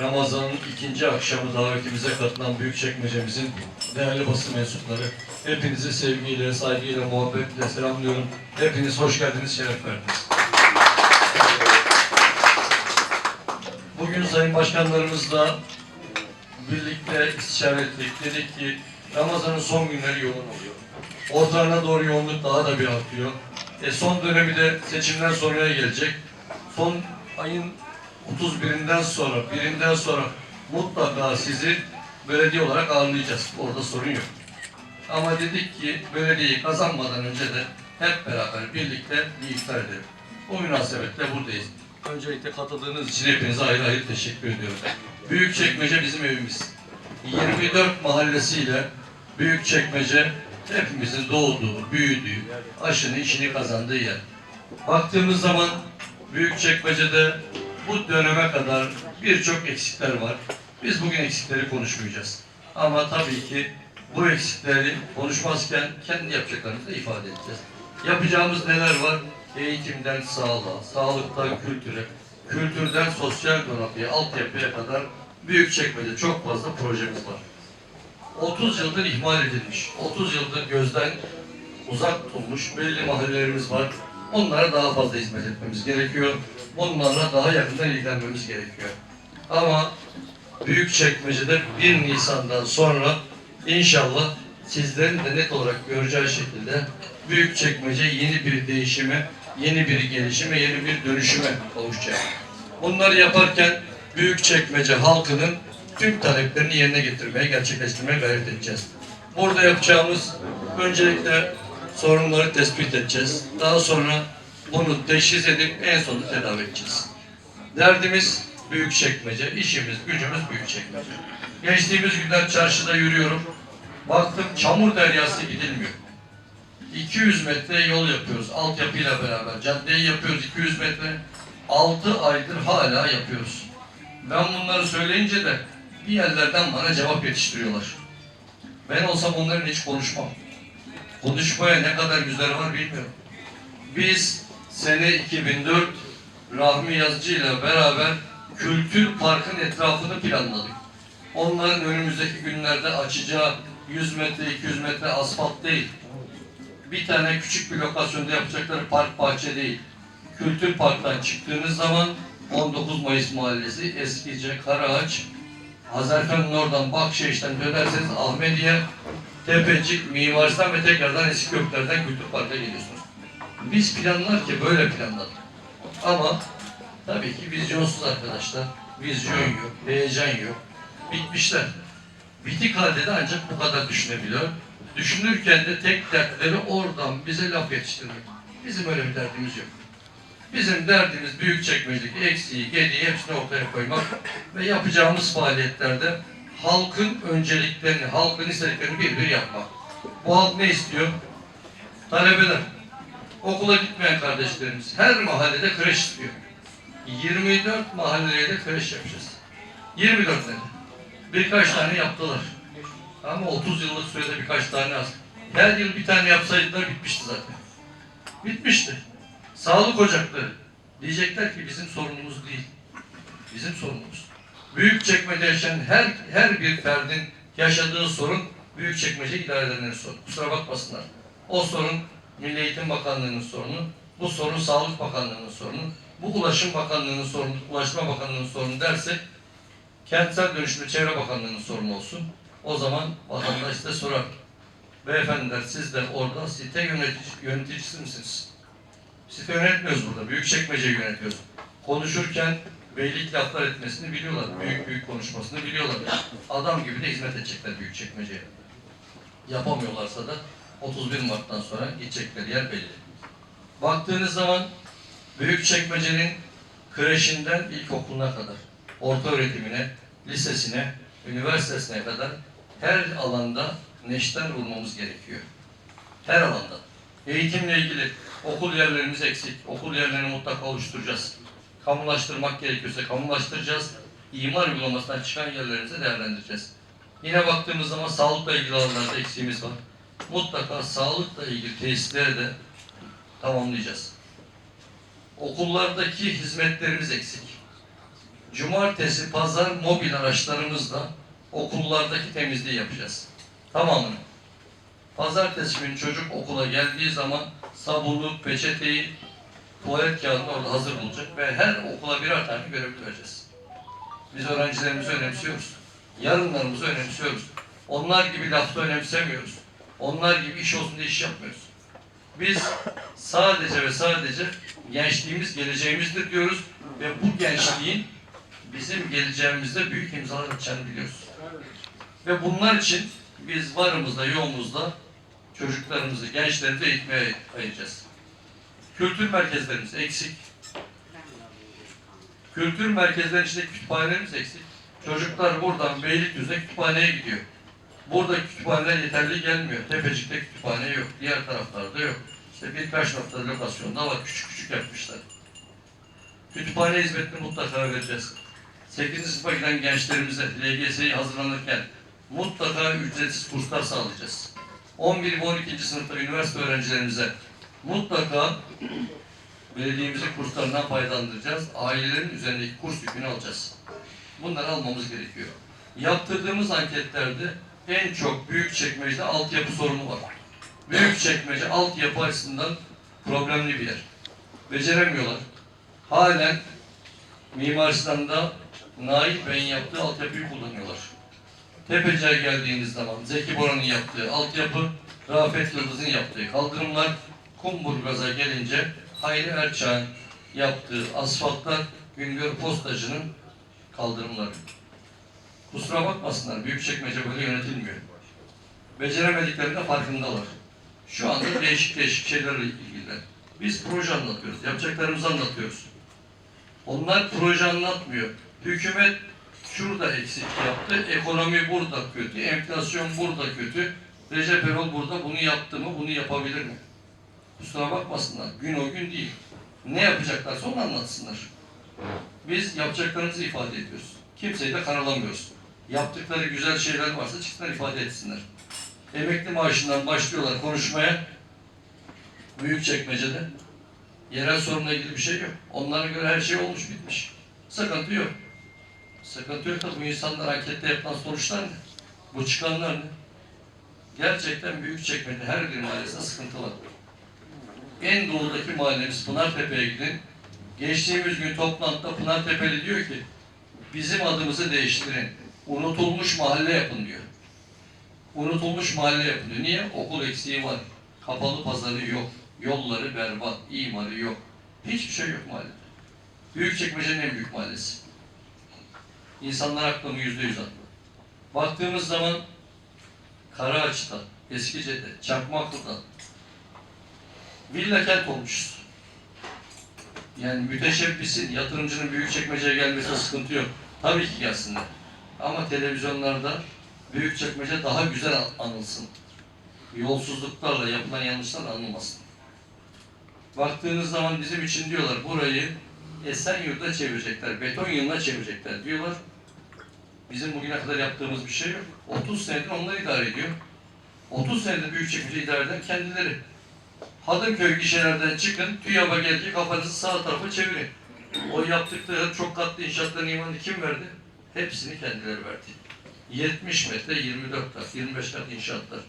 Ramazan'ın ikinci akşamı davetimize katılan Büyükçekmece'mizin değerli basın mensupları, hepinizi sevgiyle, saygıyla, muhabbetle selamlıyorum. Hepiniz hoş geldiniz, şeref verdiniz. Bugün Sayın Başkanlarımızla birlikte istişare ettik. Dedik ki Ramazan'ın son günleri yoğun oluyor. Ortalarına doğru yoğunluk daha da bir artıyor. E son dönemi de seçimden sonraya gelecek. Son ayın 31'inden sonra, birinden sonra mutlaka sizi belediye olarak ağırlayacağız. Orada sorun yok. Ama dedik ki belediyeyi kazanmadan önce de hep beraber birlikte bir iftar edelim. O münasebetle buradayız. Öncelikle katıldığınız için hepinize ayrı ayrı teşekkür ediyorum. Büyükçekmece bizim evimiz. 24 mahallesiyle Büyükçekmece hepimizin doğduğu, büyüdüğü, aşını işini kazandığı yer. Baktığımız zaman Büyükçekmece'de bu döneme kadar birçok eksikler var. Biz bugün eksikleri konuşmayacağız. Ama tabii ki bu eksikleri konuşmazken kendi yapacaklarımızı ifade edeceğiz. Yapacağımız neler var? Eğitimden sağlığa, sağlıktan kültüre, kültürden sosyal donatıya, altyapıya kadar Büyükçekmece'de çok fazla projemiz var. 30 yıldır ihmal edilmiş, 30 yıldır gözden uzak tutulmuş belli mahallelerimiz var. Onlara daha fazla hizmet etmemiz gerekiyor. Onlarla daha yakından ilgilenmemiz gerekiyor. Ama Büyükçekmece'de 1 Nisan'dan sonra inşallah sizlerin de net olarak göreceği şekilde Büyükçekmece yeni bir değişime, yeni bir gelişime, yeni bir dönüşüme kavuşacak. Bunları yaparken Büyükçekmece halkının tüm taleplerini yerine getirmeye, gerçekleştirmeye gayret edeceğiz. Burada yapacağımız öncelikle sorunları tespit edeceğiz. Daha sonra bunu teşhis edip en sonunda tedavi edeceğiz. Derdimiz Büyükçekmece, işimiz, gücümüz Büyükçekmece. Geçtiğimiz günler çarşıda yürüyorum. Baktım çamur deryası gidilmiyor. 200 metre yol yapıyoruz altyapıyla beraber. Caddeyi yapıyoruz 200 metre. 6 aydır hala yapıyoruz. Ben bunları söyleyince de bir yerlerden bana cevap yetiştiriyorlar. Ben olsam onların hiç konuşmam. Konuşmaya ne kadar güzel var bilmiyorum. Biz sene 2004 Rahmi Yazıcı ile beraber Kültür Park'ın etrafını planladık. Onların önümüzdeki günlerde açacağı 100 metre, 200 metre asfalt değil. Bir tane küçük bir lokasyonda yapacakları park bahçe değil. Kültür Park'tan çıktığınız zaman 19 Mayıs Mahallesi, Eskice, Karaağaç, Hazarfen'in oradan Bakşehir'den dönerseniz Ahmediye, Tepecik, Mimaristan ve tekrardan Eskikökler'den Kültür Park'a geliyorsunuz. Biz planlar ki böyle planladık. Ama tabii ki vizyonsuz arkadaşlar. Vizyon yok, heyecan yok. Bitmişler. Bitik halde de ancak bu kadar düşünebiliyor. Düşünürken de tek dertleri oradan bize laf yetiştirmek. Bizim öyle bir derdimiz yok. Bizim derdimiz büyük çekmecedeki eksiği, gediği hepsini ortaya koymak ve yapacağımız faaliyetlerde halkın önceliklerini, halkın istediklerini bir bir yapmak. Bu halk ne istiyor? Talebeler, okula gitmeyen kardeşlerimiz her mahallede kreş istiyor. 24 mahalleye de kreş yapacağız. 24 tane. Birkaç tane yaptılar. Ama 30 yıllık sürede birkaç tane az. Her yıl bir tane yapsaydılar bitmişti zaten. Bitmişti. Sağlık ocakları. Diyecekler ki bizim sorunumuz değil. Bizim sorunumuz. Büyük çekmece yaşayan her, her bir ferdin yaşadığı sorun büyük çekmece idare edenlerin sorunu. Kusura bakmasınlar. O sorun Milli Eğitim Bakanlığı'nın sorunu, bu sorun Sağlık Bakanlığı'nın sorunu, bu Ulaşım Bakanlığı'nın sorunu, Ulaşma Bakanlığı'nın sorunu dersek Kentsel Dönüşüm Çevre Bakanlığı'nın sorunu olsun. O zaman vatandaş size sorar. Beyefendiler siz de orada site yönetici, yöneticisi misiniz? Site yönetmiyoruz burada. Büyükçekmece'yi yönetiyoruz. Konuşurken beylik laflar etmesini biliyorlar. Büyük büyük konuşmasını biliyorlar. Adam gibi de hizmet edecekler Büyükçekmece'ye. Yapamıyorlarsa da 31 Mart'tan sonra gidecekleri yer belli. Baktığınız zaman Büyükçekmece'nin kreşinden ilkokuluna kadar, orta öğretimine, lisesine, üniversitesine kadar her alanda neşter vurmamız gerekiyor. Her alanda. Eğitimle ilgili okul yerlerimiz eksik. Okul yerlerini mutlaka oluşturacağız. Kamulaştırmak gerekiyorsa kamulaştıracağız. İmar uygulamasından çıkan yerlerimizi değerlendireceğiz. Yine baktığımız zaman sağlıkla ilgili alanlarda eksiğimiz var. Mutlaka sağlıkla ilgili tesisleri de tamamlayacağız. Okullardaki hizmetlerimiz eksik. Cumartesi, pazar mobil araçlarımızla okullardaki temizliği yapacağız. Tamamını. Pazartesi günü çocuk okula geldiği zaman sabunu, peçeteyi, tuvalet kağıdını orada hazır bulacak ve her okula birer tane görevli vereceğiz. Biz öğrencilerimizi önemsiyoruz. Yarınlarımızı önemsiyoruz. Onlar gibi lafta önemsemiyoruz. Onlar gibi iş olsun diye iş yapmıyoruz. Biz sadece ve sadece gençliğimiz geleceğimizdir diyoruz ve bu gençliğin bizim geleceğimizde büyük imzalar atacağını biliyoruz. Ve bunlar için biz varımızda yoğumuzda çocuklarımızı, gençlerimizi eğitmeye ayıracağız. Kültür merkezlerimiz eksik. Kültür merkezlerinin içinde kütüphanelerimiz eksik. Çocuklar buradan Beylikdüzü'ne kütüphaneye gidiyor. Burada kütüphaneler yeterli gelmiyor. Tepecik'te kütüphane yok. Diğer taraflarda yok. İşte birkaç nokta lokasyonda var. Küçük küçük yapmışlar. Kütüphane hizmetini mutlaka vereceğiz. 8. sınıfa giden gençlerimize LGS'yi hazırlanırken mutlaka ücretsiz kurslar sağlayacağız. 11 ve 12. sınıfta üniversite öğrencilerimize mutlaka belediyemizin kurslarından faydalandıracağız. Ailelerin üzerindeki kurs yükünü alacağız. Bunları almamız gerekiyor. Yaptırdığımız anketlerde en çok büyük çekmecede altyapı sorunu var. Büyük çekmece altyapı açısından problemli bir yer. Beceremiyorlar. Halen Mimar Sinan'da Nail Bey'in yaptığı altyapıyı kullanıyorlar. Tepeci'ye geldiğiniz zaman Zeki Boran'ın yaptığı altyapı, Rafet Yıldız'ın yaptığı kaldırımlar, Kumburgaz'a gelince Hayri Erçağ'ın yaptığı asfaltlar, Güngör Postacı'nın kaldırımları. Kusura bakmasınlar, Büyükçekmece böyle yönetilmiyor. Beceremediklerinde farkındalar. Şu anda değişik değişik şeylerle ilgililer. Biz proje anlatıyoruz, yapacaklarımızı anlatıyoruz. Onlar proje anlatmıyor. Hükümet şurada eksik yaptı, ekonomi burada kötü, enflasyon burada kötü. Recep Erol burada bunu yaptı mı, bunu yapabilir mi? Kusura bakmasınlar, gün o gün değil. Ne yapacaklarsa onu anlatsınlar. Biz yapacaklarımızı ifade ediyoruz. Kimseyi de karalamıyoruz. Yaptıkları güzel şeyler varsa çıksınlar ifade etsinler. Emekli maaşından başlıyorlar konuşmaya. Büyük çekmecede. Yerel sorunla ilgili bir şey yok. Onlara göre her şey olmuş bitmiş. Sıkıntı yok. Sıkıntı yok da bu insanlar ankette yapılan sonuçlar ne? Bu çıkanlar ne? Gerçekten büyük çekmede her bir mahallesinde sıkıntı var. En doğudaki mahallemiz Pınartepe'ye gidin. Geçtiğimiz gün toplantıda Pınartepeli diyor ki bizim adımızı değiştirin. Unutulmuş mahalle yapın diyor. Unutulmuş mahalle yapın diyor. Niye? Okul eksiği var. Kapalı pazarı yok. Yolları berbat. imarı yok. Hiçbir şey yok mahallede. Büyükçekmece'nin en büyük mahallesi. İnsanlar aklımı yüzde yüz attı. Baktığımız zaman Karaağaç'ta, Eskice'de, Çakmaklı'da villa kent olmuşuz. Yani müteşebbisin, yatırımcının büyük çekmeceye gelmesine sıkıntı yok. Tabii ki gelsinler. Ama televizyonlarda büyük çekmece daha güzel anılsın. Yolsuzluklarla yapılan yanlışlar anılmasın. Baktığınız zaman bizim için diyorlar burayı Esenyurt'a çevirecekler, beton yığınına çevirecekler diyorlar. Bizim bugüne kadar yaptığımız bir şey yok. 30 senedir onlar idare ediyor. 30 senedir Büyükçekmece idare eden kendileri. Hadımköy gişelerden çıkın, TÜYAP'a gel ki kafanızı sağ tarafa çevirin. O yaptıkları çok katlı inşaatların imanını kim verdi? Hepsini kendileri verdi. 70 metre, 24 kat, 25 kat inşaatlar.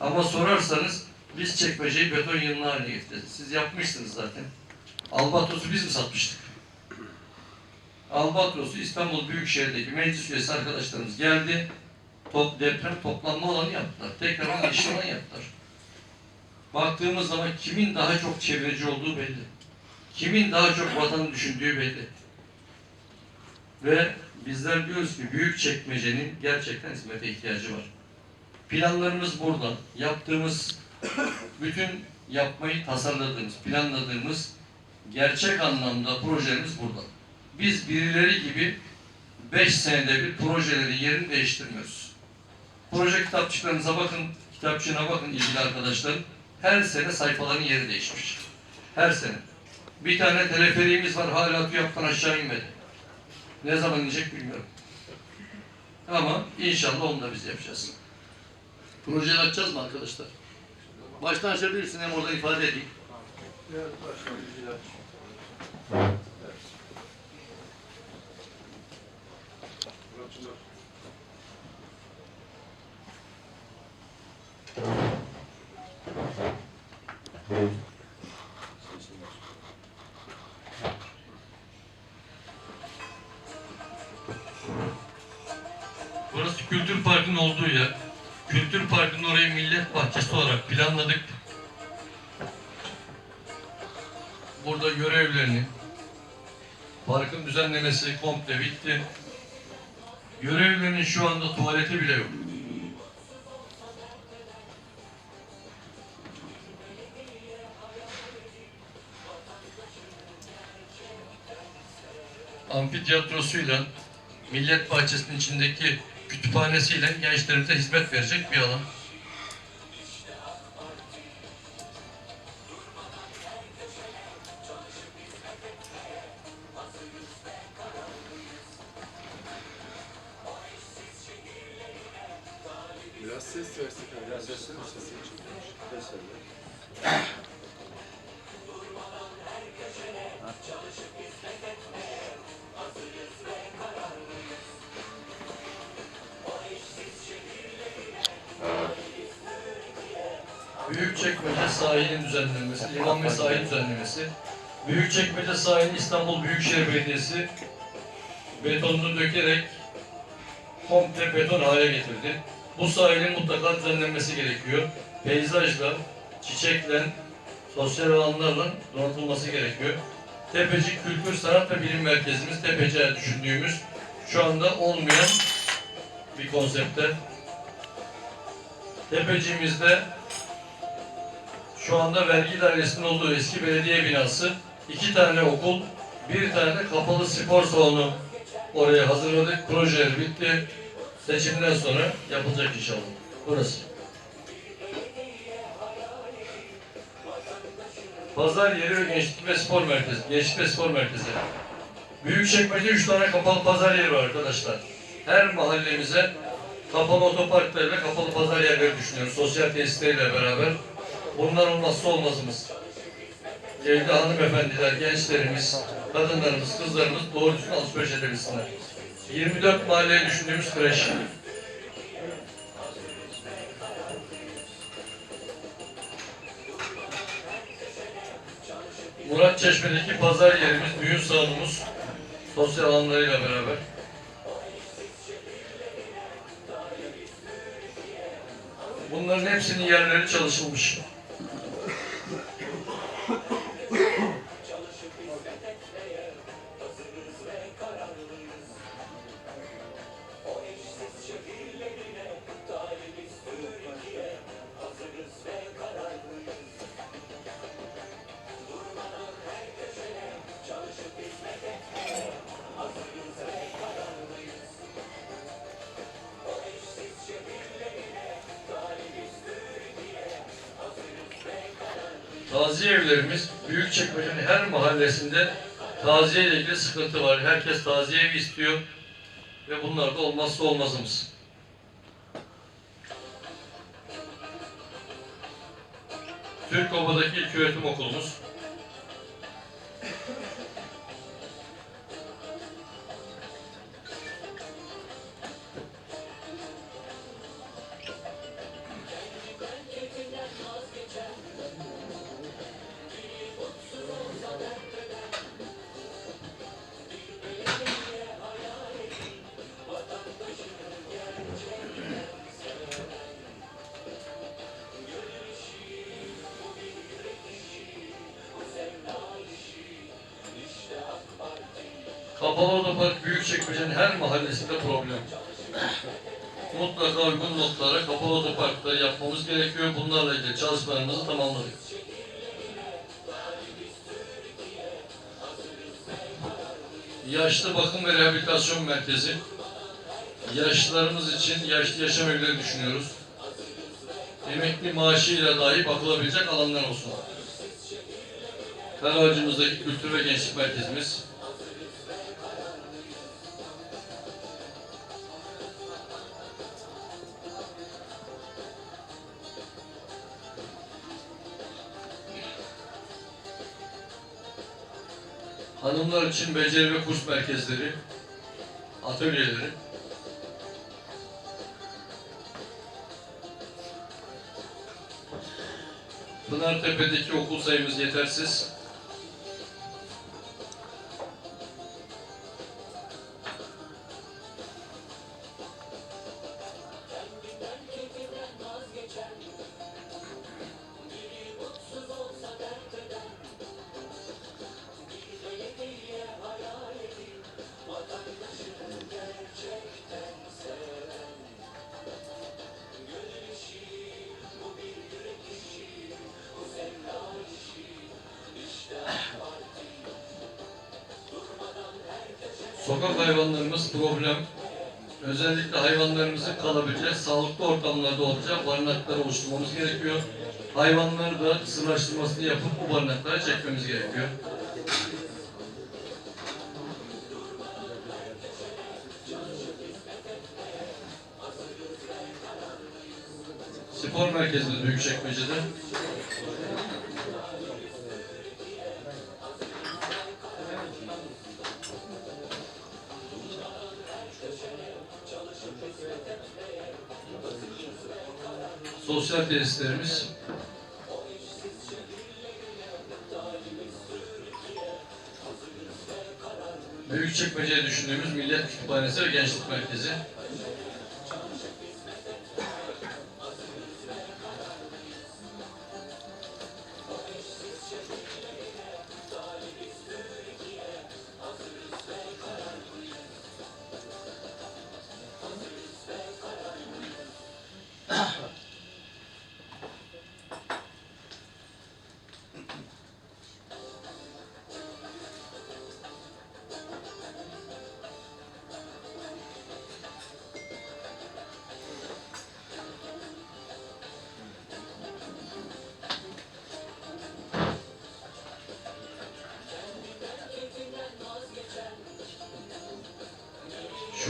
Ama sorarsanız biz çekmeceyi beton yığını haline getirdik. Siz yapmışsınız zaten. Albatros'u biz mi satmıştık? Albatros'u İstanbul Büyükşehir'deki meclis üyesi arkadaşlarımız geldi. Top, deprem toplanma alanı yaptılar. Tekrar işlem alanı yaptılar. Baktığımız zaman kimin daha çok çevreci olduğu belli. Kimin daha çok vatanı düşündüğü belli. Ve bizler diyoruz ki büyük çekmecenin gerçekten hizmete ihtiyacı var. Planlarımız burada. Yaptığımız bütün yapmayı tasarladığımız, planladığımız gerçek anlamda projelerimiz burada. Biz birileri gibi 5 senede bir projelerin yerini değiştirmiyoruz. Proje kitapçıklarınıza bakın, kitapçığına bakın ilgili arkadaşlarım. Her sene sayfaların yeri değişmiş. Her sene. Bir tane teleferiğimiz var hala TÜYAP'tan aşağı inmedi. Ne zaman inecek bilmiyorum. Ama inşallah onu da biz yapacağız. Projeyi açacağız mı arkadaşlar? Baştan açabilirsin hem orada ifade edeyim. Burası Kültür Parkı'nın olduğu yer. Kültür Parkı'nın orayı millet bahçesi olarak planladık. Burada görevlerini, parkın düzenlemesi komple bitti. Görevlerinin şu anda tuvaleti bile yok. Amfiteyatrosuyla, Millet Bahçesi'nin içindeki kütüphanesiyle gençlerimize hizmet verecek bir alan. Büyükçekmece sahilin düzenlenmesi, liman ve sahil düzenlemesi. Büyükçekmece sahilini İstanbul Büyükşehir Belediyesi betonunu dökerek komple beton hale getirdi. Bu sahilin mutlaka düzenlenmesi gerekiyor. Peyzajla, çiçekle, sosyal alanlarla donatılması gerekiyor. Tepecik Kültür Sanat ve Bilim Merkezimiz Tepeci'ye düşündüğümüz şu anda olmayan bir konsepte. Tepecimizde şu anda vergi dairesinin olduğu eski belediye binası, iki tane okul, bir tane kapalı spor salonu oraya hazırladık. Projeler bitti. Seçimden sonra yapılacak inşallah. Burası. Pazar yeri ve gençlik ve spor merkezi. Gençlik ve spor merkezi. Büyükçekmece üç tane kapalı pazar yeri var arkadaşlar. Her mahallemize kapalı otoparklar ve kapalı pazar yerleri düşünüyoruz. Sosyal tesisleriyle beraber. Bunlar olmazsa olmazımız. Evde hanımefendiler, gençlerimiz, kadınlarımız, kızlarımız doğru düzgün alışveriş edebilsinler. 24 mahalleye düşündüğümüz kreş. Murat Çeşme'deki pazar yerimiz, düğün salonumuz, sosyal alanlarıyla beraber. Bunların hepsinin yerleri çalışılmış. Taziye evlerimiz Büyükçekmece'nin her mahallesinde taziye ile ilgili sıkıntı var. Herkes taziye evi istiyor ve bunlar da olmazsa olmazımız. Türkova'daki ilk öğretim okulumuz. Kapalı Büyükçekmece'nin her mahallesinde problem. Mutlaka uygun noktalara kapalı otoparkları yapmamız gerekiyor. Bunlarla ilgili çalışmalarımızı tamamladık. Yaşlı Bakım ve Rehabilitasyon Merkezi. Yaşlılarımız için yaşlı yaşam evleri düşünüyoruz. Emekli maaşıyla dahi bakılabilecek alanlar olsun. Karabacımızdaki Kültür ve Gençlik Merkezimiz. hanımlar için beceri kurs merkezleri, atölyeleri, Pınartepe'deki okul sayımız yetersiz. Sokak hayvanlarımız problem. Özellikle hayvanlarımızın kalabileceği, sağlıklı ortamlarda olacağı barınaklar oluşturmamız gerekiyor. Hayvanları da sırlaştırmasını yapıp bu barınaklara çekmemiz gerekiyor. Spor merkezimiz Büyükçekmece'de. Sosyal tesislerimiz. Büyükçekmece'ye düşündüğümüz Millet Kütüphanesi ve Gençlik Merkezi.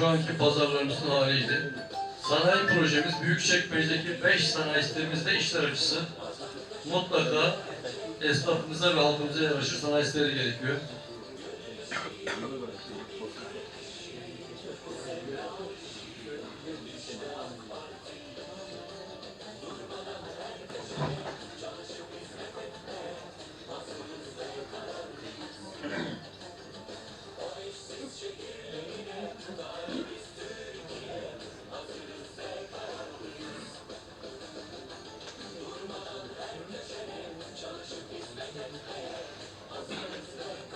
Şu anki pazarlarımızın haliydi. Sanayi projemiz Büyükçekmece'deki 5 sanayi sitemizde işler açısı. Mutlaka esnafımıza ve halkımıza yaraşır sanayi siteleri gerekiyor.